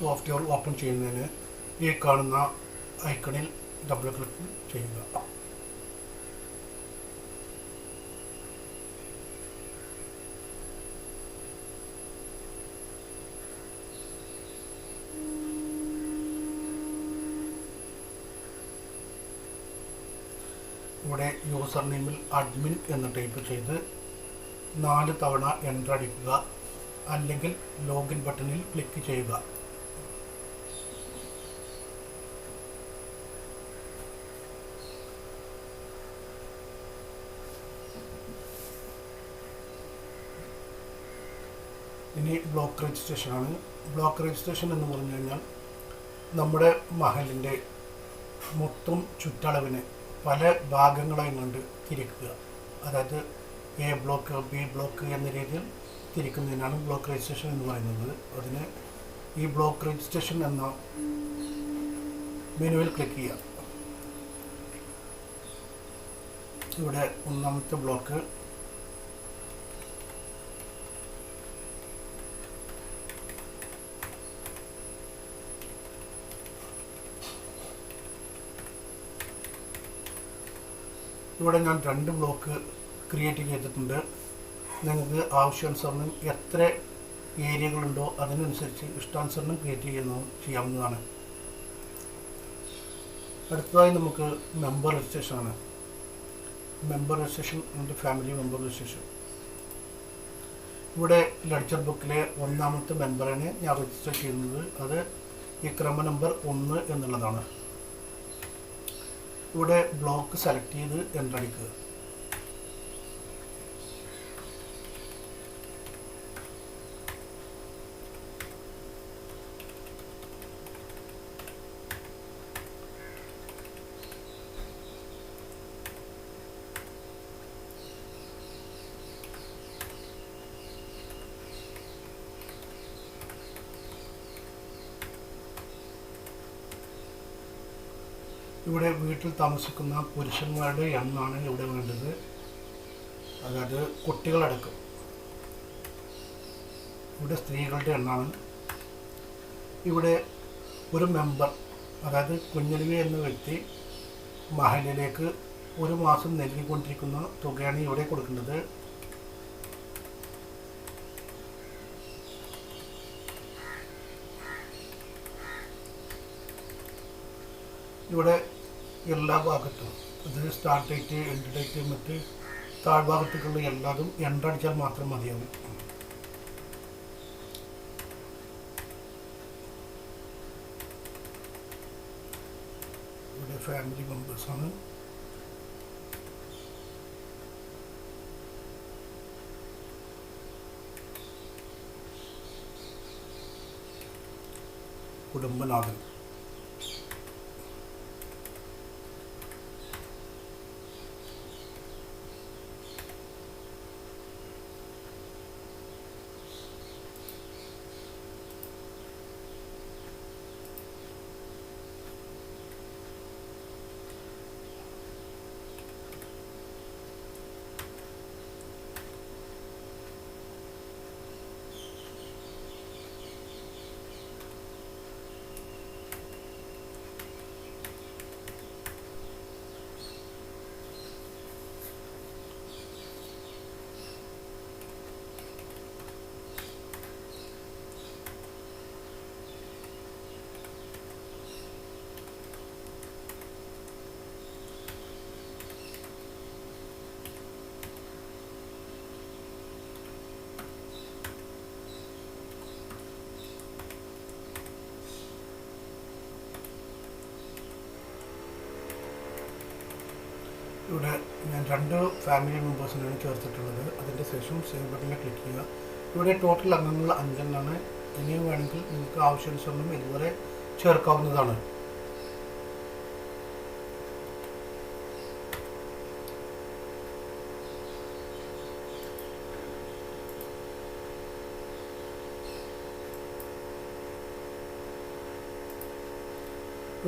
Software open ചെയ്യുന്നതിന് ഈ കാണുന്ന ഐക്കണിൽ ഡബിൾ ക്ലിക്ക് ചെയ്യുക. ഇവിടെ യൂസർ നെയിമിൽ അഡ്മിൻ എന്ന് ടൈപ്പ് ചെയ്ത് നാല് തവണ എന്റർ അടിക്കുക അല്ലെങ്കിൽ ലോഗിൻ ബട്ടണിൽ ക്ലിക്ക് ചെയ്യുക. ഇനി ബ്ലോക്ക് രജിസ്ട്രേഷൻ ആണ് ബ്ലോക്ക് രജിസ്ട്രേഷൻ എന്ന് പറഞ്ഞു കഴിഞ്ഞാൽ നമ്മുടെ മഹലിന്റെ മൊത്തം ചുറ്റളവിനെ പല ഭാഗങ്ങളായി കൊണ്ട് തിരിക്കുക. അതായത് എ ബ്ലോക്ക് ബി ബ്ലോക്ക് എന്ന രീതിയിൽ തിരിക്കുന്നതിനാണ് ബ്ലോക്ക് രജിസ്ട്രേഷൻ എന്ന് പറയുന്നത്. അതിന് ഈ ബ്ലോക്ക് രജിസ്ട്രേഷൻ എന്ന മെനുവിൽ ക്ലിക്ക് ചെയ്യുക. ഇവിടെ ഒന്നാമത്തെ ബ്ലോക്ക് ഇവിടെ ഞാൻ രണ്ട് ബ്ലോക്ക് ക്രിയേറ്റ് ചെയ്തിട്ടുണ്ട്. നിങ്ങൾക്ക് ആവശ്യാനുസരണം എത്ര ഏരിയകളുണ്ടോ അതിനനുസരിച്ച് ഇഷ്ടാനുസരണം ക്രിയേറ്റ് ചെയ്യുന്ന ചെയ്യാവുന്നതാണ്. അടുത്തതായി നമുക്ക് മെമ്പർ രജിസ്ട്രേഷൻ ആണ്. മെമ്പർ രജിസ്ട്രേഷൻ എന്റെ ഫാമിലി മെമ്പർ രജിസ്ട്രേഷൻ ഇവിടെ ലെഡ്ജർ ബുക്കിലെ ഒന്നാമത്തെ മെമ്പറിനെ ഞാൻ രജിസ്റ്റർ ചെയ്യുന്നത്. അത് ഈ ക്രമ നമ്പർ ഒന്ന് എന്നുള്ളതാണ്. ഇവിടെ ബ്ലോക്ക് സെലക്ട് ചെയ്ത് എന്റർ അടിക്കുക. ഇവിടെ വീട്ടിൽ താമസിക്കുന്ന പുരുഷന്മാരുടെ എണ്ണമാണ് ഇവിടെ വേണ്ടത്. അതായത് കുട്ടികളടക്കം. ഇവിടെ സ്ത്രീകളുടെ എണ്ണമാണ് ഇവിടെ ഒരു മെമ്പർ അതായത് കുഞ്ഞലിവി എന്ന വ്യക്തി മഹലിലേക്ക് ഒരു മാസം നൽകിക്കൊണ്ടിരിക്കുന്ന തുകയാണ് ഇവിടെ കൊടുക്കുന്നത് ഇവിടെ എല്ലാ ഭാഗത്തും. അത് സ്റ്റാർട്ട് ഡേറ്റ് എൻഡ് ഡേറ്റ് മറ്റ് താഴ്ഭാഗത്തേക്കുള്ള എല്ലാതും എൻഡടിച്ചാൽ മാത്രം മതിയാവും. ഇവിടെ ഫാമിലി മെമ്പേഴ്സാണ് കുടുംബനാഥൻ ഇവിടെ ഞാൻ രണ്ട് ഫാമിലി മെമ്പേഴ്സിനാണ് ചേർത്തിട്ടുള്ളത്. അതിന്റെ ശേഷം സേവ് ബട്ടണിൽ ക്ലിക്ക് ചെയ്യുക. ഇവിടെ ടോട്ടൽ അംഗങ്ങൾ അഞ്ചെണ്ണമാണ് ഇനിയും വേണമെങ്കിൽ നിങ്ങൾക്ക് ആവശ്യാനുസരണം ഇതുവരെ ചേർക്കാവുന്നതാണ്.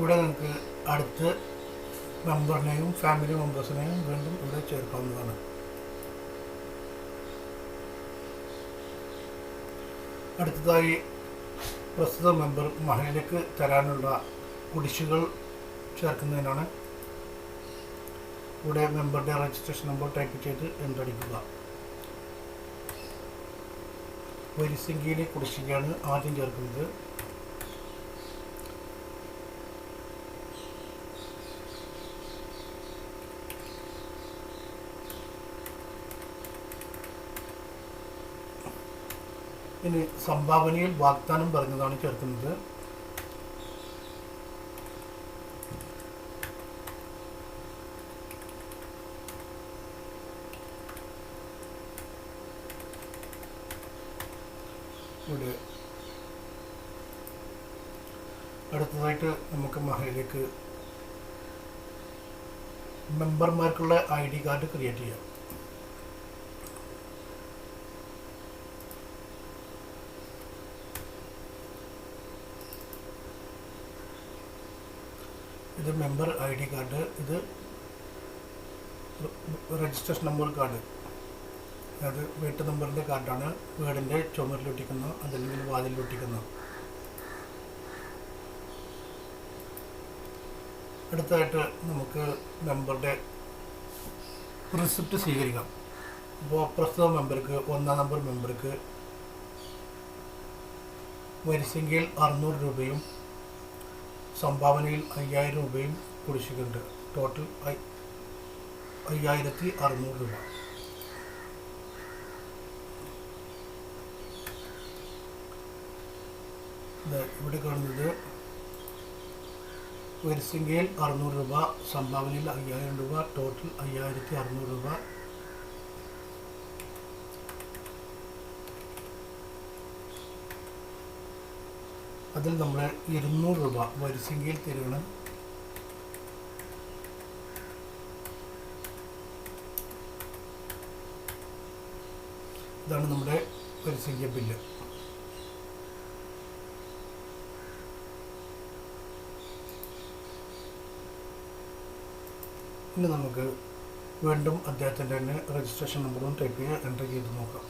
ഇവിടെ നിങ്ങൾക്ക് അടുത്ത് മെമ്പറിനെയും ഫാമിലി മെമ്പേഴ്സിനെയും വീണ്ടും ഇവിടെ ചേർക്കാവുന്നതാണ്. അടുത്തതായി പ്രസ്തുത മെമ്പർ മഹലിലേക്ക് തരാനുള്ള കുടിശ്ശികൾ ചേർക്കുന്നതിനാണ് ഇവിടെ മെമ്പറുടെ രജിസ്ട്രേഷൻ നമ്പർ ടൈപ്പ് ചെയ്ത് എന്തടിക്കുക വരിസംഖ്യയിലെ കുടിശ്ശികയാണ് ആദ്യം ചേർക്കുന്നത്. ഇനി സംഭാവനയിൽ വാഗ്ദാനം പറഞ്ഞതാണ് ചേർക്കുന്നത്. അടുത്തതായിട്ട് നമുക്ക് മഹയിലേക്ക് മെമ്പർമാർക്കുള്ള ഐ ഡി കാർഡ് ക്രിയേറ്റ് ചെയ്യാം. ഇത് മെമ്പർ ഐ ഡി കാർഡ് ഇത് രജിസ്ട്രേഷൻ നമ്പർ കാർഡ് അതായത് വീട്ടു നമ്പറിന്റെ കാർഡാണ് വീടിന്റെ ചുമരിലൊട്ടിക്കുന്ന അതല്ലെങ്കിൽ വാതിലിലൊട്ടിക്കുന്ന. അടുത്തതായിട്ട് നമുക്ക് മെമ്പറുടെ റിസിപ്റ്റ് സ്വീകരിക്കാം. അപ്പോൾ പ്രസ്തുത മെമ്പർക്ക് ഒന്നാം നമ്പർ മെമ്പർക്ക് വരിസംഖ്യയിൽ അറുന്നൂറ് രൂപയും സംഭാവനയിൽ അയ്യായിരം രൂപയും കുടിശ്ശികയുണ്ട്. ടോട്ടൽ അയ്യായിരത്തി അറുന്നൂറ് രൂപ. ഇവിടെ കാണുന്നത് വരിസംഖ്യയിൽ അറുന്നൂറ് രൂപ സംഭാവനയിൽ അയ്യായിരം രൂപ ടോട്ടൽ അയ്യായിരത്തി അറുന്നൂറ് രൂപ. അതിൽ നമ്മൾ ഇരുന്നൂറ് രൂപ വരിസംഖ്യയിൽ തരുകയാണ് ഇതാണ് നമ്മുടെ വരിസംഖ്യ ബില്ല്. ഇനി നമുക്ക് വീണ്ടും അദ്ദേഹത്തിന്റെ തന്നെ രജിസ്ട്രേഷൻ നമ്പറും ടൈപ്പ് ചെയ്യുക എന്റർ ചെയ്ത് നോക്കാം.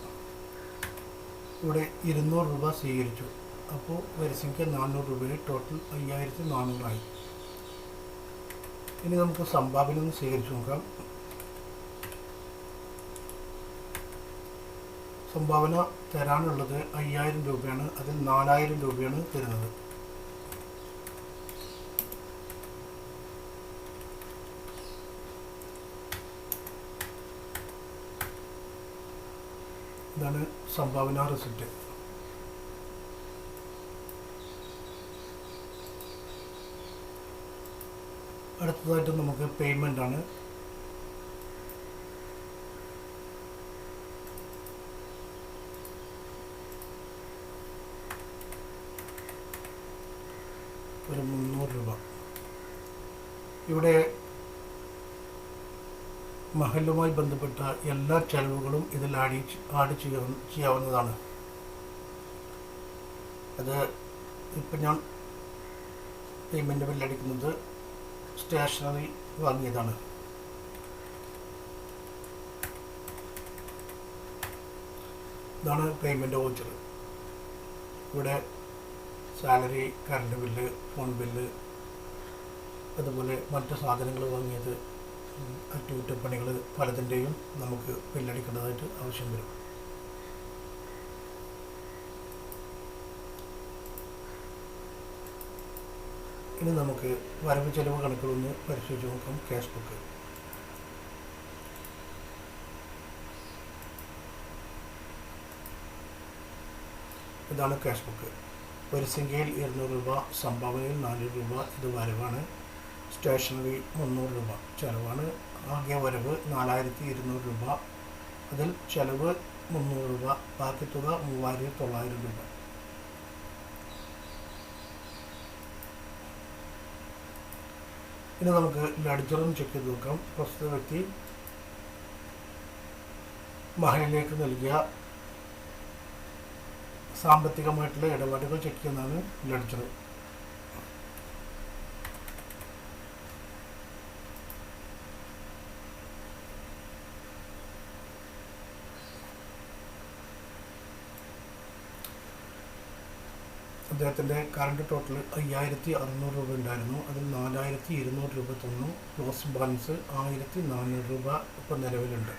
ഇവിടെ ഇരുന്നൂറ് രൂപ സ്വീകരിച്ചു. അപ്പോൾ വരിസംഖ്യ നാനൂറ് രൂപയുടെ ടോട്ടൽ അയ്യായിരത്തി നാനൂറായി. ഇനി നമുക്ക് സംഭാവന ഒന്ന് സ്വീകരിച്ചു നോക്കാം. സംഭാവന തരാനുള്ളത് അയ്യായിരം രൂപയാണ്. അതിൽ നാലായിരം രൂപയാണ് തരുന്നത്. ഇതാണ് സംഭാവന റിസിപ്റ്റ് അടുത്തതായിട്ട് നമുക്ക് പേയ്മെന്റ് ആണ്. ഒരു മുന്നൂറ് രൂപ. ഇവിടെ മഹലുമായി ബന്ധപ്പെട്ട എല്ലാ ചെലവുകളും ഇതിൽ ആഡ് ആഡ് ചെയ്യാവുന്നതാണ്. അത് ഇപ്പം ഞാൻ പേയ്മെന്റ് ബില്ലടിക്കുന്നത് സ്റ്റേഷനറി വാങ്ങിയതാണ്. ഇതാണ് പേയ്മെന്റ് വൗച്ചർ ഇവിടെ salary current bill phone bill അതുപോലെ മറ്റ് സാധനങ്ങൾ വാങ്ങിയത് അറ്റകുറ്റപ്പണികൾ പലതിന്റെയും നമുക്ക് ബില്ലടിക്കേണ്ടതായിട്ട് ആവശ്യം വരും. ഇനി നമുക്ക് വരവ് ചെലവ് കണക്കുകളൊന്ന് പരിശോധിച്ച് നോക്കാം ക്യാഷ് ബുക്ക് ഇതാണ് ക്യാഷ് ബുക്ക് ഒരു വരിസംഖ്യയിൽ ഇരുന്നൂറ് രൂപ സംഭാവനയിൽ നാനൂറ് രൂപ ഇത് വരവാണ്. സ്റ്റേഷനറി മുന്നൂറ് രൂപ ചിലവാണ്. ആകെ വരവ് നാലായിരത്തി ഇരുന്നൂറ് രൂപ. അതിൽ ചിലവ് മുന്നൂറ് രൂപ ബാക്കി തുക മൂവായിരത്തി തൊള്ളായിരം രൂപ. ഇനി നമുക്ക് ലഡ്ജറും ചെക്ക് ചെയ്ത് നോക്കാം. പ്രസ്തുത വ്യക്തി മഹലിലേക്ക് നൽകിയ സാമ്പത്തികമായിട്ടുള്ള ഇടപാടുകൾ ചെക്ക് ചെയ്യുന്നതാണ് ലഡ്ജർ അദ്ദേഹത്തിന്റെ കറണ്ട് ടോട്ടൽ അയ്യായിരത്തി അറുന്നൂറ് രൂപ ഉണ്ടായിരുന്നു. അതിൽ നാലായിരത്തി ഇരുന്നൂറ് രൂപ തന്നു. ക്ലോസ് ബാലൻസ് ആയിരത്തി നാനൂറ് രൂപ ഇപ്പോൾ നിലവിലുണ്ട്.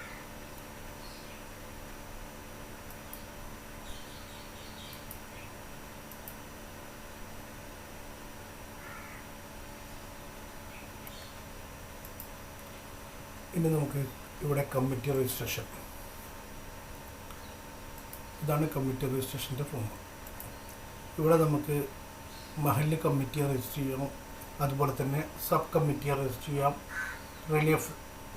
ഇനി നമുക്ക് ഇവിടെ കമ്മിറ്റി രജിസ്ട്രേഷൻ ഇതാണ് കമ്മിറ്റി രജിസ്ട്രേഷന്റെ ഫോം ഇവിടെ നമുക്ക് മഹല്ല് കമ്മിറ്റിയെ രജിസ്റ്റർ ചെയ്യണം. അതുപോലെ തന്നെ സബ് കമ്മിറ്റിയെ രജിസ്റ്റർ ചെയ്യാം. റിലീഫ്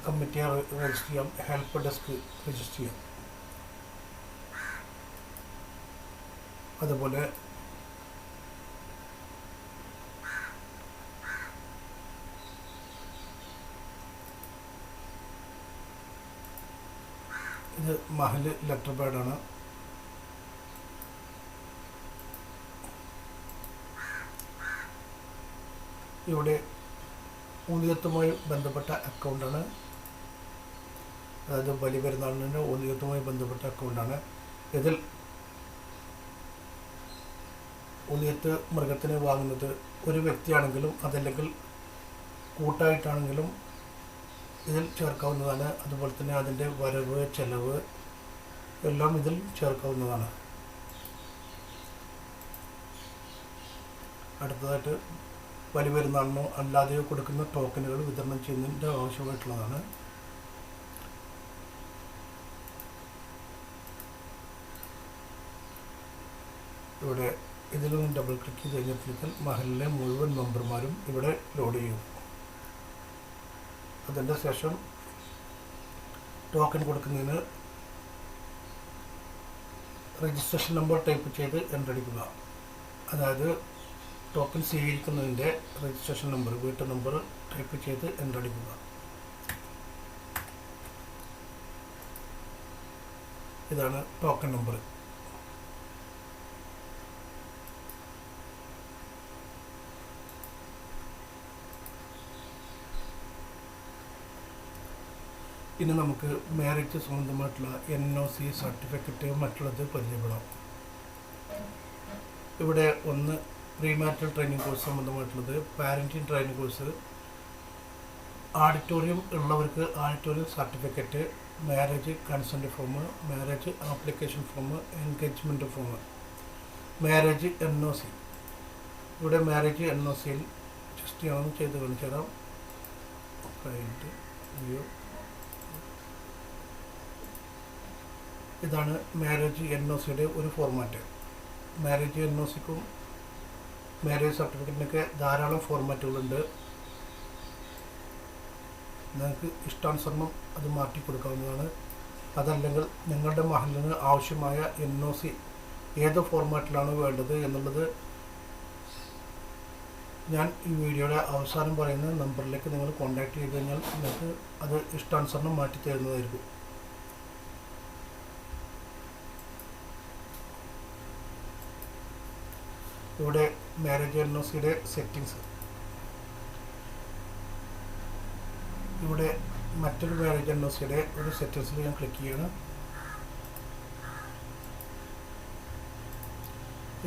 കമ്മിറ്റിയെ രജിസ്റ്റർ ചെയ്യാം. ഹെൽപ്പ് ഡെസ്ക് രജിസ്റ്റർ ചെയ്യാം. അതുപോലെ ഇത് മഹൽ ലെറ്റർ പാഡാണ് ഇവിടെ ഊന്നിയത്തുമായി ബന്ധപ്പെട്ട അക്കൗണ്ടാണ്. അതായത് ബലി പെരുന്നാളിന്റെ ഊന്നിയത്തുമായി ബന്ധപ്പെട്ട അക്കൗണ്ടാണ്. ഇതിൽ ഊന്നിയത്ത് മൃഗത്തിനെ വാങ്ങുന്നത് ഒരു വ്യക്തിയാണെങ്കിലും അതല്ലെങ്കിൽ കൂട്ടായിട്ടാണെങ്കിലും ഇതിൽ ചേർക്കാവുന്നതാണ്. അതുപോലെ തന്നെ അതിന്റെ വരവ് ചെലവ് എല്ലാം ഇതിൽ ചേർക്കാവുന്നതാണ്. അടുത്തതായിട്ട് വലി പെരുന്നാളിനോ അല്ലാതെയോ കൊടുക്കുന്ന ടോക്കനുകൾ വിതരണം ചെയ്യുന്നതിന്റെ ആവശ്യമായിട്ടുള്ളതാണ്. ഇവിടെ ഇതിലൊന്ന് ഡബിൾ ക്ലിക്ക് ചെയ്ത് കഴിഞ്ഞപ്പോഴേക്കും മഹലിലെ മുഴുവൻ മെമ്പർമാരും ഇവിടെ ലോഡ് ചെയ്യും. അതിന്റെ ശേഷം ടോക്കൺ കൊടുക്കുന്നതിന് രജിസ്ട്രേഷൻ നമ്പർ ടൈപ്പ് ചെയ്ത് എന്റർ അടിക്കുക. അതായത് ടോക്കൺ സ്വീകരിക്കുന്നതിന്റെ രജിസ്ട്രേഷൻ നമ്പർ വീട്ടു നമ്പർ ടൈപ്പ് ചെയ്ത് എന്റർ അടിക്കുക. ഇതാണ് ടോക്കൺ നമ്പർ ഇനി നമുക്ക് മാരേജ് സംബന്ധമായിട്ടുള്ള എൻ ഒ സി സർട്ടിഫിക്കറ്റ് മറ്റുള്ളത് പരിചയപ്പെടാം. ഇവിടെ ഒന്ന് പ്രീമാറ്റൽ ട്രെയിനിങ് കോഴ്സ് സംബന്ധമായിട്ടുള്ളത് പാരന്റിങ് ട്രെയിനിങ് കോഴ്സ് ആഡിറ്റോറിയം ഉള്ളവർക്ക് auditorium certificate marriage consent form marriage application form engagement form marriage N O C ഇവിടെ മാരേജ് എൻ ഒ സിയിൽ ജസ്റ്റ് ഞാൻ ചെയ്ത് കാണിച്ചു തരാം. കഴിഞ്ഞിട്ട് വ്യൂ ഇതാണ് മാരേജ് എൻ ഒ സിയുടെ ഒരു ഫോർമാറ്റ് മാരേജ് എൻ ഒ സിക്കും മാരേജ് സർട്ടിഫിക്കറ്റിനൊക്കെ ധാരാളം ഫോർമാറ്റുകളുണ്ട് നിങ്ങൾക്ക് ഇഷ്ടാനുസരണം അത് മാറ്റി കൊടുക്കാവുന്നതാണ്. അതല്ലെങ്കിൽ നിങ്ങളുടെ മഹലിന് ആവശ്യമായ എൻ ഒ സി ഏത് ഫോർമാറ്റിലാണ് വേണ്ടത് എന്നുള്ളത് ഞാൻ ഈ വീഡിയോയുടെ അവസാനം പറയുന്ന നമ്പറിലേക്ക് നിങ്ങൾ കോൺടാക്ട് ചെയ്ത് കഴിഞ്ഞാൽ നിങ്ങൾക്ക് അത് ഇഷ്ടാനുസരണം മാറ്റി തരുന്നതായിരിക്കും. ഇവിടെ മാരേജ് സിയുടെ സെറ്റിങ്സ്. ഇവിടെ മറ്റൊരു മാരേജ് സിയുടെ ഒരു സെറ്റിങ്സിൽ ഞാൻ ക്ലിക്ക് ചെയ്യണം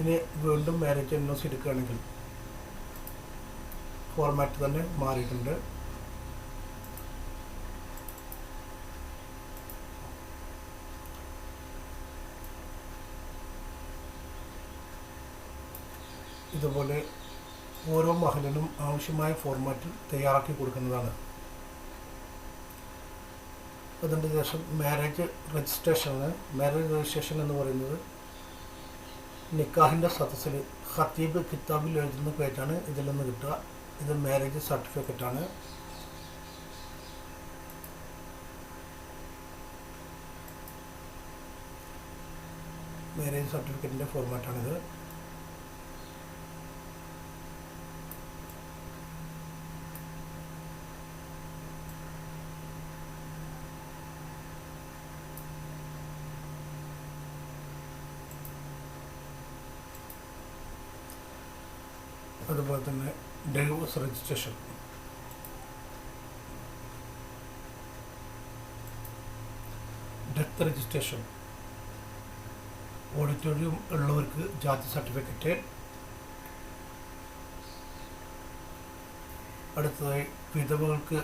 ഇനി വീണ്ടും മാരേജ് സി എടുക്കുകയാണെങ്കിൽ ഫോർമാറ്റ് തന്നെ മാറിയിട്ടുണ്ട്. ഇതുപോലെ ഓരോ മഹലിനും ആവശ്യമായ ഫോർമാറ്റിൽ തയ്യാറാക്കി കൊടുക്കുന്നതാണ്. അതിന്റെ ശേഷം മാരേജ് രജിസ്ട്രേഷനാണ് മാരേജ് രജിസ്ട്രേഷൻ എന്ന് പറയുന്നത് നിക്കാഹിന്റെ സദസ്സിൽ ഖത്തീബ് കിതാബിൽ എഴുതുന്ന പേജാണ്. ഇതിൽ നിന്ന് കിട്ടുക. ഇത് മാരേജ് സർട്ടിഫിക്കറ്റാണ് മാരേജ് സർട്ടിഫിക്കറ്റിന്റെ ഫോർമാറ്റാണിത് bus registration death registration. Auditorium ഉള്ളവർക്ക് ജാതി സർട്ടിഫിക്കറ്റ്. അടുത്തതായി വിധവകൾക്ക്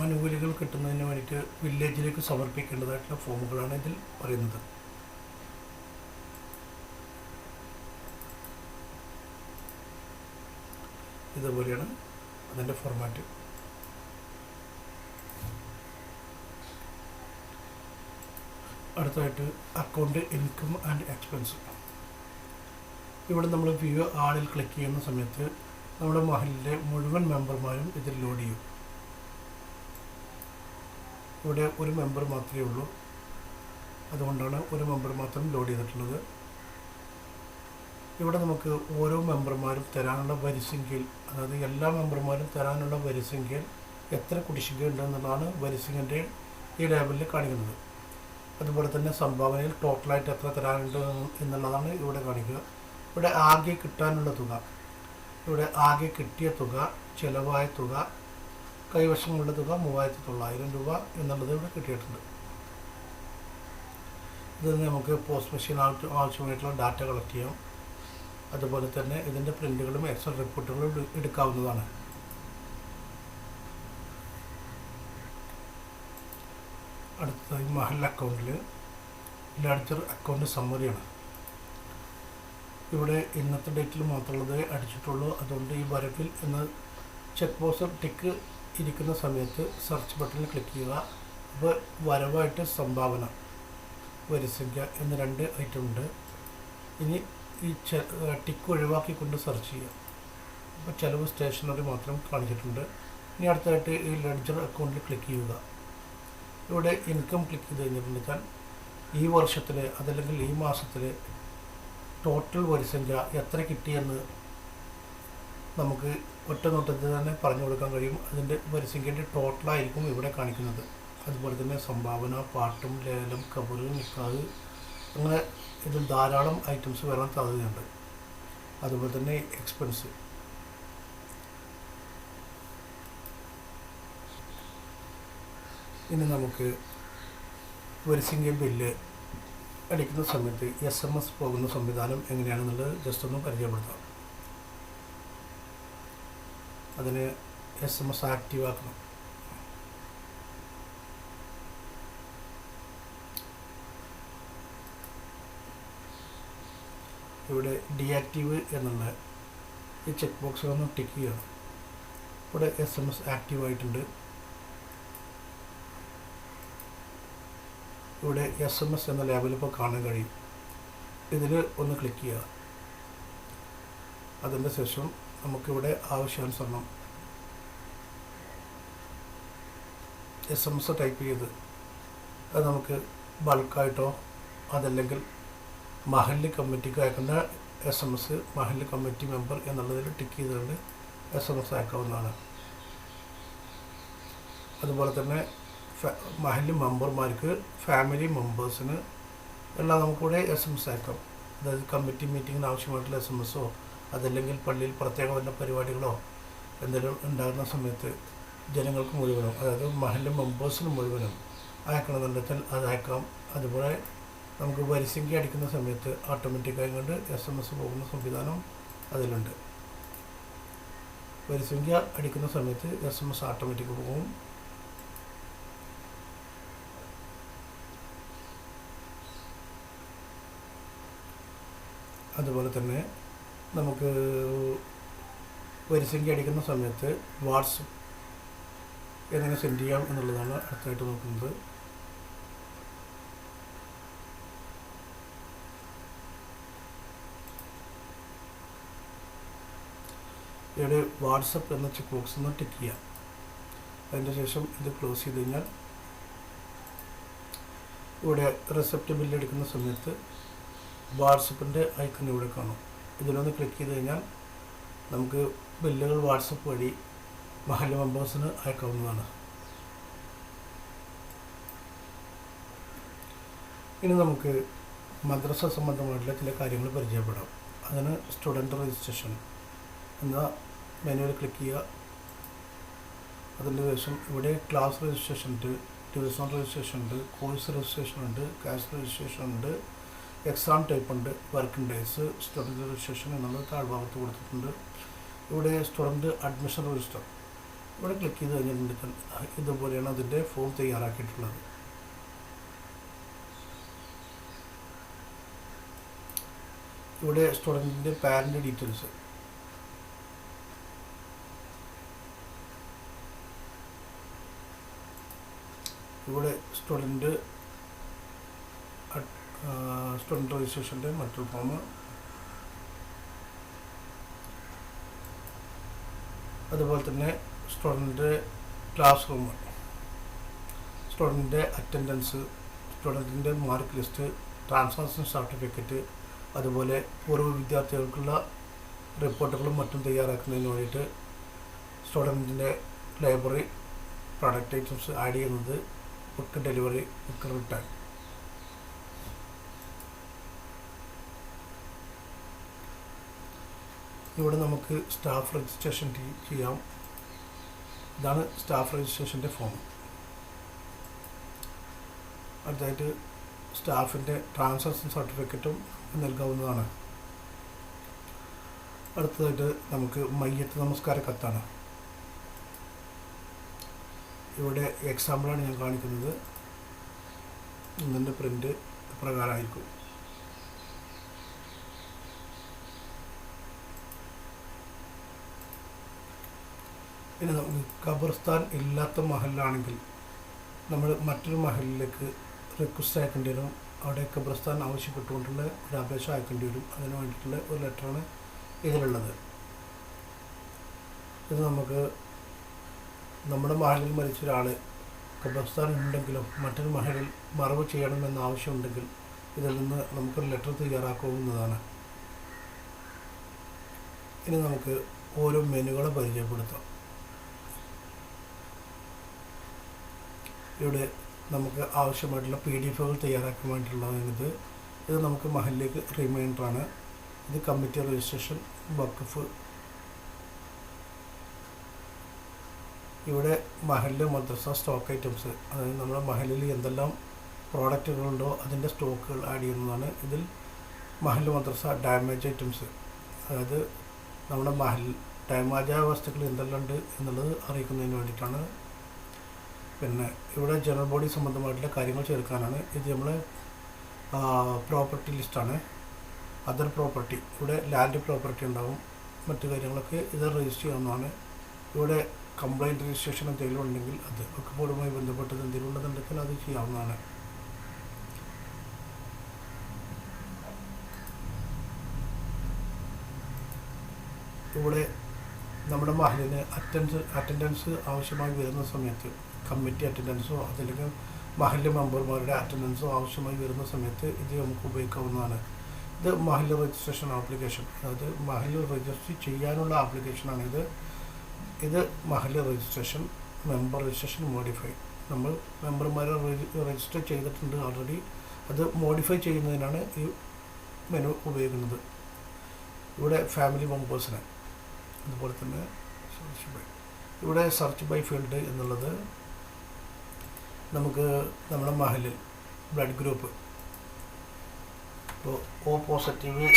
ആനുകൂല്യങ്ങൾ കിട്ടുന്നതിന് വേണ്ടിയിട്ട് വില്ലേജിലേക്ക് സമർപ്പിക്കേണ്ടതായിട്ടുള്ള ഫോമുകളാണ് ഇതിൽ പറയുന്നത്. ഇതുപോലെയാണ് അതിന്റെ ഫോർമാറ്റ് അടുത്തതായിട്ട് അക്കൗണ്ട് ഇൻകം ആൻഡ് എക്സ്പെൻസ് ഇവിടെ നമ്മൾ വ്യൂ ആളിൽ ക്ലിക്ക് ചെയ്യുന്ന സമയത്ത് നമ്മുടെ മഹലിലെ മുഴുവൻ മെമ്പർമാരും ഇതിൽ ലോഡ് ചെയ്യും. ഇവിടെ ഒരു മെമ്പർ മാത്രമേ ഉള്ളൂ. അതുകൊണ്ടാണ് ഒരു മെമ്പർ മാത്രം ലോഡ് ചെയ്തിട്ടുള്ളത്. ഇവിടെ നമുക്ക് ഓരോ മെമ്പർമാരും തരാനുള്ള വരിസംഖ്യയിൽ അതായത് എല്ലാ മെമ്പർമാരും തരാനുള്ള വരിസംഖ്യയിൽ എത്ര കുടിശ്ശിക ഉണ്ടെന്നുള്ളതാണ് വരിസംഖ്യന്റെ ഈ ലേബലിൽ കാണിക്കുന്നത്. അതുപോലെ തന്നെ സംഭാവനയിൽ ടോട്ടലായിട്ട് എത്ര തരാനുണ്ട് എന്നുള്ളതാണ് ഇവിടെ കാണിക്കുക. ഇവിടെ ആകെ കിട്ടാനുള്ള തുക. ഇവിടെ ആകെ കിട്ടിയ തുക ചിലവായ തുക കൈവശമുള്ള തുക മൂവായിരത്തി തൊള്ളായിരം രൂപ എന്നുള്ളത് ഇവിടെ കിട്ടിയിട്ടുണ്ട്. ഇത് നമുക്ക് പോസ്റ്റ് മെഷീൻ ആവശ്യമായിട്ടുള്ള ഡാറ്റ കളക്ട് ചെയ്യാം. അതുപോലെ തന്നെ ഇതിന്റെ പ്രിന്റുകളും എക്സൽ റിപ്പോർട്ടുകളും എടുക്കാവുന്നതാണ്. അടുത്തതായി മഹൽ അക്കൗണ്ടിൽ ലാർജർ അക്കൗണ്ട് സമ്മറിയാണ് ഇവിടെ ഇന്നത്തെ ഡേറ്റിൽ മാത്രമുള്ളത് അടിച്ചിട്ടുള്ളൂ. അതുകൊണ്ട് ഈ വരവിൽ എന്ന ചെക്ക് ബോക്സ് ടിക്ക് ഇരിക്കുന്ന സമയത്ത് സെർച്ച് ബട്ടണിൽ ക്ലിക്ക് ചെയ്യുക. അപ്പോൾ വരവായിട്ട് സംഭാവന വരിസംഖ്യ എന്ന രണ്ട് ഐറ്റം ഉണ്ട്. ഇനി ഈ ടിക്ക് ഒഴിവാക്കിക്കൊണ്ട് സെർച്ച് ചെയ്യുക. അപ്പോൾ ചിലവ് സ്റ്റേഷനറി മാത്രം കാണിച്ചിട്ടുണ്ട്. ഇനി അടുത്തതായിട്ട് ഈ ലെഡ്ജർ അക്കൗണ്ടിൽ ക്ലിക്ക് ചെയ്യുക. ഇവിടെ ഇൻകം ക്ലിക്ക് ചെയ്ത് കഴിഞ്ഞിട്ടുണ്ടെങ്കിൽ ഈ വർഷത്തിൽ അതല്ലെങ്കിൽ ഈ മാസത്തിൽ ടോട്ടൽ വരിസംഖ്യ എത്ര കിട്ടിയെന്ന് നമുക്ക് ഒറ്റ നോട്ടത്തിൽ തന്നെ പറഞ്ഞു കൊടുക്കാൻ കഴിയും. അതിന്റെ വരിസംഖ്യന്റെ ടോട്ടലായിരിക്കും ഇവിടെ കാണിക്കുന്നത്. അതുപോലെ തന്നെ സംഭാവന പാട്ടും ലേലം കബറ് നിക്കാഹ് അങ്ങനെ ഇതിൽ ധാരാളം ഐറ്റംസ് വരാൻ സാധ്യതയുണ്ട്. അതുപോലെ തന്നെ എക്സ്പെൻസ് ഇനി നമുക്ക് ഒരു സിംഗിൾ ബില്ല് അടിക്കുന്ന സമയത്ത് എസ് എം എസ് പോകുന്ന സംവിധാനം എങ്ങനെയാണെന്നുള്ളത് ജസ്റ്റ് ഒന്ന് പരിചയപ്പെടുത്താം. അതിന് എസ് എം എസ് ആക്റ്റീവ് ആക്കണം. ഇവിടെ ഡിയാക്റ്റീവ് എന്നുള്ള ഈ ചെക്ക് ബോക്സ് ഒന്ന് ടിക്ക് ചെയ്യണം ഇവിടെ എസ് എം എസ് ആക്റ്റീവ് ആയിട്ടുണ്ട്. ഇവിടെ എസ് എം എസ് എന്ന ലേബൽ ഇപ്പോൾ കാണാൻ കഴിയും. ഇതിൽ ഒന്ന് ക്ലിക്ക് ചെയ്യുക. അതിന്റെ ശേഷം നമുക്കിവിടെ ആവശ്യാനുസരണം. എസ് എം എസ് ടൈപ്പ് ചെയ്ത് അത് നമുക്ക് ബൾക്കായിട്ടോ അതല്ലെങ്കിൽ മഹല്ല് കമ്മിറ്റിക്ക് അയക്കുന്ന എസ് എം എസ് മഹല്ല് കമ്മിറ്റി മെമ്പർ എന്നുള്ളതിൽ ടിക്ക് ചെയ്തുകൊണ്ട് എസ് എം എസ് അയക്കാവുന്നതാണ്. അതുപോലെ തന്നെ മഹല്ല് മെമ്പർമാർക്ക് ഫാമിലി മെമ്പേഴ്സിന് എല്ലാം നമുക്കിവിടെ എസ് എം എസ് അയക്കാം. അതായത് കമ്മിറ്റി മീറ്റിങ്ങിന് ആവശ്യമായിട്ടുള്ള എസ് എം എസോ അതല്ലെങ്കിൽ പള്ളിയിൽ പ്രത്യേക വല്ല പരിപാടികളോ എന്തെങ്കിലും ഉണ്ടാകുന്ന സമയത്ത് ജനങ്ങൾക്ക് മുഴുവനും അതായത് മഹല്ല് മെമ്പേഴ്സിന് മുഴുവനും അയക്കണമെന്നുണ്ടെങ്കിൽ അത് അയക്കാം. അതുപോലെ നമുക്ക് വരിസംഖ്യ അടിക്കുന്ന സമയത്ത് ഓട്ടോമാറ്റിക്കായി കൊണ്ട് എസ് എം എസ് പോകുന്ന സംവിധാനം അതിലുണ്ട്. വരിസംഖ്യ അടിക്കുന്ന സമയത്ത് എസ് എം എസ് ഓട്ടോമാറ്റിക് പോകും. അതുപോലെ തന്നെ നമുക്ക് വരിസംഖ്യ അടിക്കുന്ന സമയത്ത് വാട്സപ്പ് എങ്ങനെ സെൻഡ് ചെയ്യാം എന്നുള്ളതാണ് അടുത്തായിട്ട് നോക്കുന്നത്. ഇവിടെ വാട്സപ്പ് എന്ന ചെക്ക് ബോക്സ് ഒന്ന് ടിക്ക് ചെയ്യാം. അതിന്റെ ശേഷം ഇത് ക്ലോസ് ചെയ്ത് കഴിഞ്ഞാൽ ഇവിടെ റെസിപ്റ്റ് ബില്ല് എടുക്കുന്ന സമയത്ത് വാട്സപ്പിന്റെ ഐക്കൺ ഇവിടെ കാണും. ഇതിലൊന്ന് ക്ലിക്ക് ചെയ്ത് കഴിഞ്ഞാൽ നമുക്ക് ബില്ലുകൾ വാട്സപ്പ് വഴി മഹല്ല മെമ്പേഴ്സിന് അയക്കാവുന്നതാണ്. ഇനി നമുക്ക് മദ്രസ സംബന്ധമായിട്ടുള്ള ചില കാര്യങ്ങൾ പരിചയപ്പെടാം. അതിന് സ്റ്റുഡന്റ് രജിസ്ട്രേഷൻ എന്ന മെനുവിൽ ക്ലിക്ക് ചെയ്യുക. അതിന് ശേഷം ഇവിടെ ക്ലാസ് രജിസ്ട്രേഷൻ ഉണ്ട് ടൂറിസം രജിസ്ട്രേഷൻ ഉണ്ട് കോഴ്സ് രജിസ്ട്രേഷൻ ഉണ്ട് ക്യാഷ് രജിസ്ട്രേഷൻ ഉണ്ട് എക്സാം ടൈപ്പ് ഉണ്ട് വർക്കിംഗ് ഡേയ്സ് സ്റ്റുഡന്റ് രജിസ്ട്രേഷൻ എന്നുള്ളത് താഴ്ഭാഗത്ത് കൊടുത്തിട്ടുണ്ട്. ഇവിടെ സ്റ്റുഡന്റ് അഡ്മിഷൻ രജിസ്റ്റർ ഇവിടെ ക്ലിക്ക് ചെയ്ത് കഴിഞ്ഞിട്ടുണ്ട് ഇതുപോലെയാണ് അതിന്റെ ഫോം തയ്യാറാക്കിയിട്ടുള്ളത്. ഇവിടെ സ്റ്റുഡന്റിന്റെ പാരന്റ് ഡീറ്റെയിൽസ് ഇവിടെ സ്റ്റുഡന്റ് സ്റ്റുഡന്റ് രജിസ്ട്രേഷന്റെ മറ്റൊരു ഫോം അതുപോലെ തന്നെ സ്റ്റുഡന്റ് ക്ലാസ് റൂം സ്റ്റുഡന്റിന്റെ അറ്റൻഡൻസ് സ്റ്റുഡന്റിന്റെ മാർക്ക് ലിസ്റ്റ് ട്രാൻസ്ഫർഷൻ സർട്ടിഫിക്കറ്റ് അതുപോലെ പൂർവ വിദ്യാർത്ഥികൾക്കുള്ള റിപ്പോർട്ടുകളും മറ്റും തയ്യാറാക്കുന്നതിന് വേണ്ടിയിട്ട് സ്റ്റുഡന്റിന്റെ ലൈബ്രറി പ്രൊഡക്റ്റ് ഐറ്റംസ് ആഡ് ചെയ്യുന്നത് ബുക്ക് ഡെലിവറി ബുക്ക് റിട്ടേൺ ഇവിടെ നമുക്ക് സ്റ്റാഫ് രജിസ്ട്രേഷൻ ചെയ്യാം. ഇതാണ് സ്റ്റാഫ് രജിസ്ട്രേഷന്റെ ഫോം അടുത്തായിട്ട് സ്റ്റാഫിന്റെ ട്രാൻസാക്ഷൻ സർട്ടിഫിക്കറ്റും നൽകാവുന്നതാണ്. അടുത്തതായിട്ട് നമുക്ക് മയ്യത്ത് നമസ്കാര കത്താണ്. ഇവിടെ എക്സാമ്പിളാണ് ഞാൻ കാണിക്കുന്നത്. ഇന്നത്തെ പ്രിന്റ് പ്രകാരമായിരിക്കും. പിന്നെ നമുക്ക് ഖബർസ്ഥാൻ ഇല്ലാത്ത മഹലിലാണെങ്കിൽ നമ്മൾ മറ്റൊരു മഹലിലേക്ക് റിക്വസ്റ്റ് അയക്കേണ്ടി വരും. അവിടെ ഖബർസ്ഥാൻ ആവശ്യപ്പെട്ടുകൊണ്ടുള്ള ഒരു അപേക്ഷ അയക്കേണ്ടി വരും. അതിന് വേണ്ടിയിട്ടുള്ള ഒരു ലെറ്ററാണ് ഇതിലുള്ളത്. ഇത് നമുക്ക് നമ്മുടെ മഹലിൽ മരിച്ച ഒരാൾ ഉണ്ടെങ്കിലും മറ്റൊരു മഹലിൽ മറവ് ചെയ്യണമെന്ന ആവശ്യമുണ്ടെങ്കിൽ ഇതിൽ നിന്ന് നമുക്കൊരു ലെറ്റർ തയ്യാറാക്കാവുന്നതാണ്. ഇനി നമുക്ക് ഓരോ മെനുകളെ പരിചയപ്പെടുത്താം. ഇവിടെ നമുക്ക് ആവശ്യമായിട്ടുള്ള പി ഡി എഫുകൾ തയ്യാറാക്കാൻ വേണ്ടിയിട്ടുള്ളത് ഇത്. നമുക്ക് മഹലിലേക്ക് റിമൈൻഡറാണ് ഇത് കമ്മിറ്റി രജിസ്ട്രേഷൻ വഖഫ് ഇവിടെ മഹലിലെ മദ്രസ സ്റ്റോക്ക് ഐറ്റംസ് അതായത് നമ്മുടെ മഹലിൽ എന്തെല്ലാം പ്രോഡക്റ്റുകളുണ്ടോ അതിന്റെ സ്റ്റോക്കുകൾ ആഡ് ചെയ്യുന്നതാണ് ഇതിൽ മഹൽ മദ്രസ ഡാമേജ് ഐറ്റംസ് അതായത് നമ്മുടെ മഹൽ ഡാമേജായ വസ്തുക്കൾ എന്തെല്ലാം ഉണ്ട് എന്നുള്ളത് അറിയിക്കുന്നതിന് വേണ്ടിയിട്ടാണ്. പിന്നെ ഇവിടെ ജനറൽ ബോഡി സംബന്ധമായിട്ടുള്ള കാര്യങ്ങൾ ചേർക്കാനാണ്. ഇത് നമ്മൾ പ്രോപ്പർട്ടി ലിസ്റ്റാണ് അതർ പ്രോപ്പർട്ടി ഇവിടെ ലാൻഡ് പ്രോപ്പർട്ടി ഉണ്ടാവും. മറ്റു കാര്യങ്ങളൊക്കെ ഇത് രജിസ്റ്റർ ചെയ്യാവുന്നതാണ്. ഇവിടെ കംപ്ലൈന്റ് രജിസ്ട്രേഷൻ എന്തെങ്കിലും ഉണ്ടെങ്കിൽ അത് വക്ക് ബോർഡുമായി ബന്ധപ്പെട്ടത് എന്തെങ്കിലും ഉണ്ടെന്നുണ്ടെങ്കിൽ അത് ചെയ്യാവുന്നതാണ്. ഇവിടെ നമ്മുടെ മഹലിന് അറ്റൻസ് അറ്റൻഡൻസ് ആവശ്യമായി വരുന്ന സമയത്ത് കമ്മിറ്റി അറ്റൻഡൻസോ അതല്ലെങ്കിൽ മഹല്ല് മെമ്പർമാരുടെ അറ്റൻഡൻസോ ആവശ്യമായി വരുന്ന സമയത്ത് ഇത് നമുക്ക് ഉപയോഗിക്കാവുന്നതാണ്. ഇത് മഹല്ല് രജിസ്ട്രേഷൻ ആപ്ലിക്കേഷൻ അതായത് മഹല്ല് രജിസ്റ്റർ ചെയ്യാനുള്ള ആപ്ലിക്കേഷനാണ് ഇത് ഇത് രജിസ്ട്രേഷൻ മെമ്പർ രജിസ്ട്രേഷൻ മോഡിഫൈ നമ്മൾ മെമ്പർമാരെ രജിസ്റ്റർ ചെയ്തിട്ടുണ്ട് ഓൾറെഡി അത് മോഡിഫൈ ചെയ്യുന്നതിനാണ് ഈ മെനു ഉപയോഗിക്കുന്നത്. ഇവിടെ ഫാമിലി മെമ്പേഴ്സിന് അതുപോലെ തന്നെ സെർച്ച് ബൈ ഇവിടെ സെർച്ച് ബൈ ഫീൽഡ് എന്നുള്ളത് നമുക്ക് നമ്മുടെ മഹലിൽ ബ്ലഡ് ഗ്രൂപ്പ് ഇപ്പോൾ ഓ പോസിറ്റീവ്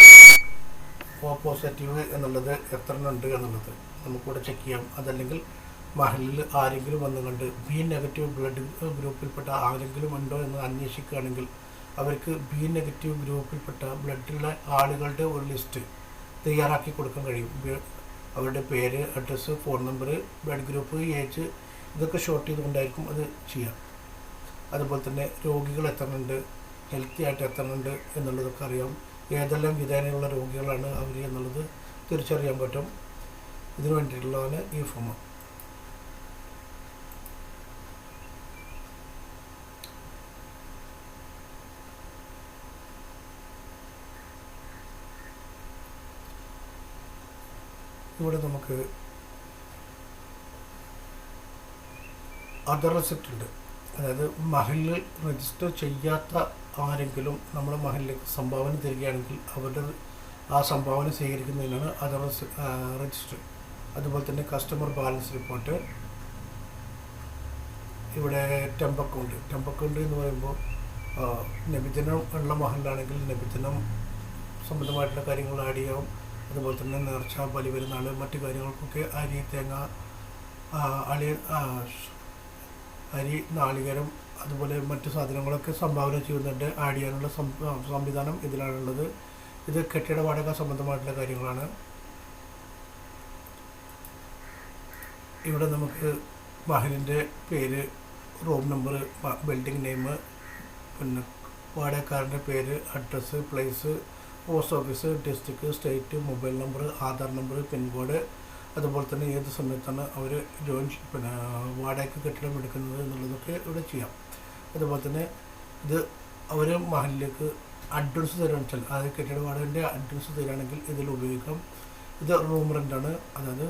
ഓ പോസിറ്റീവ് എന്നുള്ളത് എത്ര ഉണ്ട് എന്നുള്ളത്. നമുക്കിവിടെ ചെക്ക് ചെയ്യാം. അതല്ലെങ്കിൽ മഹലിൽ ആരെങ്കിലും വന്നു കണ്ട് ബി നെഗറ്റീവ് ബ്ലഡ് ഗ്രൂപ്പിൽപ്പെട്ട ആരെങ്കിലും ഉണ്ടോ എന്ന് അന്വേഷിക്കുകയാണെങ്കിൽ അവർക്ക് ബി നെഗറ്റീവ് ഗ്രൂപ്പിൽപ്പെട്ട ബ്ലഡുള്ള ആളുകളുടെ ഒരു ലിസ്റ്റ് തയ്യാറാക്കി കൊടുക്കാൻ കഴിയും. അവരുടെ പേര് address phone number blood group age ഇതൊക്കെ ഷോർട്ട് ചെയ്തുകൊണ്ടായിരിക്കും അത് ചെയ്യാം. അതുപോലെ തന്നെ രോഗികൾ എത്തണുണ്ട് ഹെൽത്തി ആയിട്ട് എത്തണുണ്ട് എന്നുള്ളതൊക്കെ അറിയാം. ഏതെല്ലാം വിധേനയുള്ള രോഗികളാണ് അവർ എന്നുള്ളത് തിരിച്ചറിയാൻ പറ്റും. ഇതിനു വേണ്ടിയിട്ടുള്ളതാണ് ഈ ഫോം ഇവിടെ നമുക്ക് അതർ റെസിപ്റ്റ് ഉണ്ട്. അതായത് മഹലിൽ രജിസ്റ്റർ ചെയ്യാത്ത ആരെങ്കിലും നമ്മുടെ മഹലിലേക്ക് സംഭാവന തരികയാണെങ്കിൽ അവരുടെ ആ സംഭാവന സ്വീകരിക്കുന്നതിനാണ് അതർ രജിസ്റ്റർ അതുപോലെ തന്നെ കസ്റ്റമർ ബാലൻസ് റിപ്പോർട്ട് ഇവിടെ ടെമ്പ് അക്കൗണ്ട് ടെമ്പ് അക്കൗണ്ട് എന്ന് പറയുമ്പോൾ നബിദിനം ഉള്ള മഹലിലാണെങ്കിൽ നബിദിനം സംബന്ധമായിട്ടുള്ള കാര്യങ്ങൾ ആഡ് ചെയ്യാം. അതുപോലെ തന്നെ നേർച്ച ബലി പെരുന്നാൾ മറ്റു കാര്യങ്ങൾക്കൊക്കെ അരി തേങ്ങ അളി അരി നാളികരം അതുപോലെ മറ്റു സാധനങ്ങളൊക്കെ സംഭാവന ചെയ്യുന്നുണ്ട് ആഡ് ചെയ്യാനുള്ള സംവിധാനം ഇതിലാണുള്ളത്. ഇത് കെട്ടിട വാടക സംബന്ധമായിട്ടുള്ള കാര്യങ്ങളാണ്. ഇവിടെ നമുക്ക് വാഹനന്റെ പേര് റൂം നമ്പർ ബിൽഡിംഗ് നെയിം പിന്നെ വാടകക്കാരന്റെ പേര് address place post office district state mobile number Aadhaar number pin code അതുപോലെ തന്നെ ഏത് സമയത്താണ് അവർ ജോയിൻ പിന്നെ വാടകയ്ക്ക് കെട്ടിടം എടുക്കുന്നത് എന്നുള്ളതൊക്കെ ഇവിടെ ചെയ്യാം. അതുപോലെ തന്നെ ഇത് അവർ മഹലിലേക്ക് അഡ്രസ്സ് തരുകയാണെന്ന് വെച്ചാൽ അതായത് കെട്ടിട വാടകന്റെ അഡ്രസ്സ് തരികയാണെങ്കിൽ ഇതിൽ ഉപയോഗിക്കാം. ഇത് റൂം റെന്റാണ് അതായത്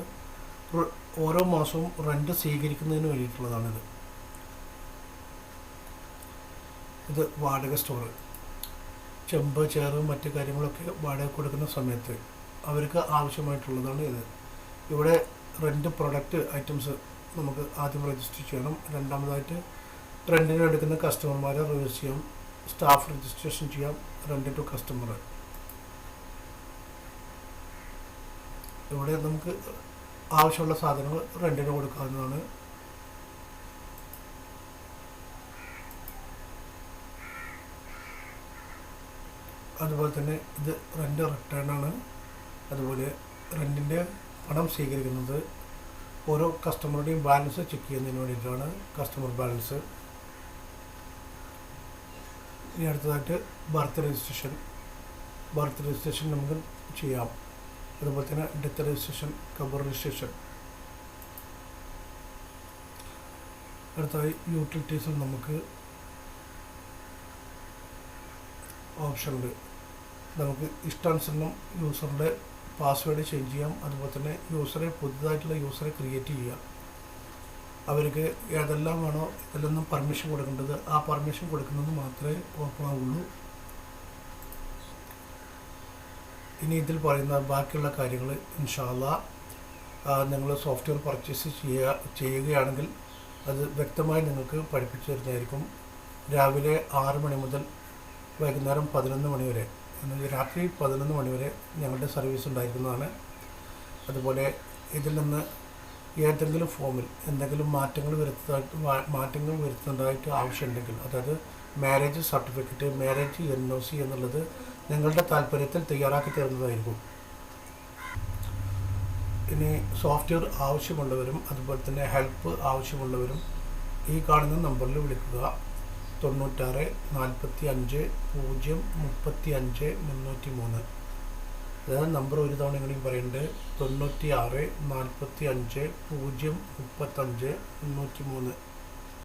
ഓരോ മാസവും റെന്റ് സ്വീകരിക്കുന്നതിന് വേണ്ടിയിട്ടുള്ളതാണിത്. ഇത് വാടക സ്റ്റോർ ചെമ്പ് ചേറ് മറ്റു കാര്യങ്ങളൊക്കെ വാടക കൊടുക്കുന്ന സമയത്ത് അവർക്ക് ആവശ്യമായിട്ടുള്ളതാണ് ഇത്. ഇവിടെ റെന്റ് പ്രൊഡക്റ്റ് ഐറ്റംസ് നമുക്ക് ആദ്യം രജിസ്റ്റർ ചെയ്യണം. രണ്ടാമതായിട്ട് റെന്റിന് എടുക്കുന്ന കസ്റ്റമർമാരെ രജിസ്റ്റർ ചെയ്യാം. സ്റ്റാഫ് രജിസ്ട്രേഷൻ ചെയ്യാം. റെന്റ് ടു കസ്റ്റമർ ഇവിടെ നമുക്ക് ആവശ്യമുള്ള സാധനങ്ങൾ റെന്റിന് കൊടുക്കാവുന്നതാണ്. അതുപോലെ തന്നെ ഇത് റെന്റ് റിട്ടേൺ ആണ്. അതുപോലെ റെന്റിന്റെ പണം സ്വീകരിക്കുന്നത് ഓരോ കസ്റ്റമറുടെയും ബാലൻസ് ചെക്ക് ചെയ്യുന്നതിന് വേണ്ടിയിട്ടാണ് കസ്റ്റമർ ബാലൻസ് ഇനി അടുത്തതായിട്ട് ബർത്ത് രജിസ്ട്രേഷൻ ബർത്ത് രജിസ്ട്രേഷൻ നമുക്ക് ചെയ്യാം. അതുപോലെ തന്നെ ഡെത്ത് രജിസ്ട്രേഷൻ കബർ രജിസ്ട്രേഷൻ അടുത്തായി യൂട്ടിലിറ്റീസിൽ നമുക്ക് ഓപ്ഷൻ ഉണ്ട്. നമുക്ക് ഇഷ്ടാനുസരണം യൂസറിന്റെ പാസ്വേഡ് ചേഞ്ച് ചെയ്യാം. അതുപോലെ തന്നെ യൂസറെ പുതിയതായിട്ടുള്ള യൂസറെ ക്രിയേറ്റ് ചെയ്യാം. അവർക്ക് ഏതെല്ലാം വേണോ ഇതെല്ലാം പെർമിഷൻ കൊടുക്കേണ്ടത് ആ പെർമിഷൻ കൊടുക്കുന്നത് മാത്രമേ ഓപ്പൺ ആവുള്ളൂ. ഇനി ഇതിൽ പറയുന്ന ബാക്കിയുള്ള കാര്യങ്ങൾ ഇൻഷാല്ല നിങ്ങൾ സോഫ്റ്റ്വെയർ പർച്ചേസ് ചെയ്യുക ചെയ്യുകയാണെങ്കിൽ അത് വ്യക്തമായി നിങ്ങൾക്ക് പഠിപ്പിച്ചു തരുന്നതായിരിക്കും. രാവിലെ ആറ് മണി മുതൽ വൈകുന്നേരം പതിനൊന്ന് മണി വരെ രാത്രി പതിനൊന്ന് മണി വരെ ഞങ്ങളുടെ സർവീസ് ഉണ്ടായിരിക്കുന്നതാണ്. അതുപോലെ ഇതിൽ നിന്ന് ഏതെങ്കിലും ഫോമിൽ എന്തെങ്കിലും മാറ്റങ്ങൾ വരുത്തതായിട്ട് മാറ്റങ്ങൾ വരുത്തുന്നതായിട്ട് ആവശ്യമുണ്ടെങ്കിൽ അതായത് marriage certificate marriage N O C എന്നുള്ളത് നിങ്ങളുടെ താല്പര്യത്തിൽ തയ്യാറാക്കി തരുന്നതായിരിക്കും. ഇനി സോഫ്റ്റ്വെയർ ആവശ്യമുള്ളവരും അതുപോലെ തന്നെ ഹെൽപ്പ് ആവശ്യമുള്ളവരും ഈ കാണുന്ന നമ്പറിൽ വിളിക്കുക. തൊണ്ണൂറ്റാറ് നാൽപ്പത്തി അഞ്ച് പൂജ്യം മുപ്പത്തി അഞ്ച് മുന്നൂറ്റി മൂന്ന് അതായത് നമ്പർ ഒരു തവണ ഇങ്ങനെയും പറയുന്നുണ്ട് തൊണ്ണൂറ്റി ആറ് നാൽപ്പത്തി അഞ്ച് പൂജ്യം മുപ്പത്തഞ്ച് മുന്നൂറ്റി മൂന്ന്